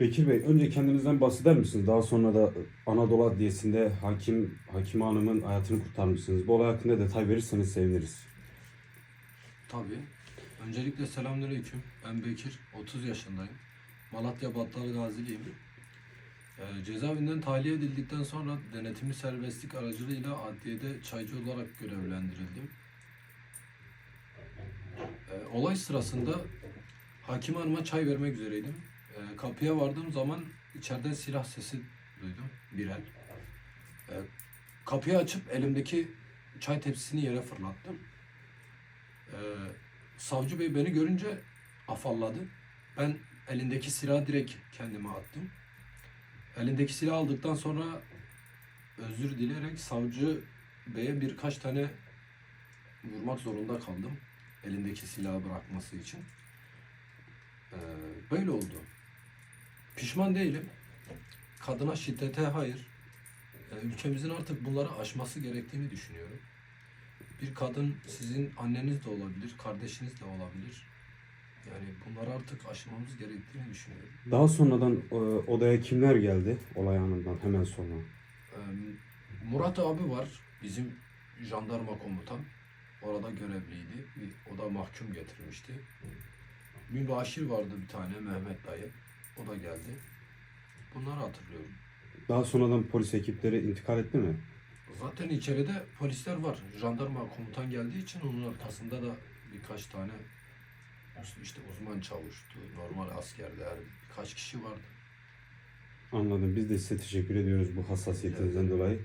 Bekir Bey, önce kendinizden bahseder misiniz? Daha sonra da Anadolu Adliyesi'nde hakim, Hakime Hanım'ın hayatını kurtarmışsınız. Bu olay hakkında detay verirseniz seviniriz. Tabii. Öncelikle selamünaleyküm. Ben Bekir. 30 yaşındayım. Malatya Battal Gaziliyim. Ee, cezaevinden tahliye edildikten sonra denetimli serbestlik aracılığıyla adliyede çaycı olarak görevlendirildim. Ee, olay sırasında hakim hanıma çay vermek üzereydim. Ee, kapıya vardığım zaman içeriden silah sesi duydum. Bir el. Ee, kapıyı açıp elimdeki çay tepsisini yere fırlattım. Ee, savcı bey beni görünce afalladı. Ben elindeki silahı direkt kendime attım. Elindeki silahı aldıktan sonra özür dileyerek savcı beye birkaç tane vurmak zorunda kaldım. Elindeki silahı bırakması için. Ee, böyle oldu. Pişman değilim. Kadına şiddete hayır. Ee, ülkemizin artık bunları aşması gerektiğini düşünüyorum. Bir kadın sizin anneniz de olabilir, kardeşiniz de olabilir. Yani bunları artık aşmamız gerektiğini düşünüyorum. Daha sonradan e, odaya kimler geldi olay anından hemen sonra? Murat abi var, bizim jandarma komutan. Orada görevliydi. O da mahkum getirmişti. Mübaşir vardı bir tane, Mehmet dayı. Geldi. Bunları hatırlıyorum. Daha sonradan polis ekipleri intikal etti mi? Zaten içeride polisler var. Jandarma komutan geldiği için onun arkasında da birkaç tane işte uzman çavuştu, normal askerler, birkaç kişi vardı. Anladım. Biz de size teşekkür ediyoruz bu hassasiyetinizden dolayı.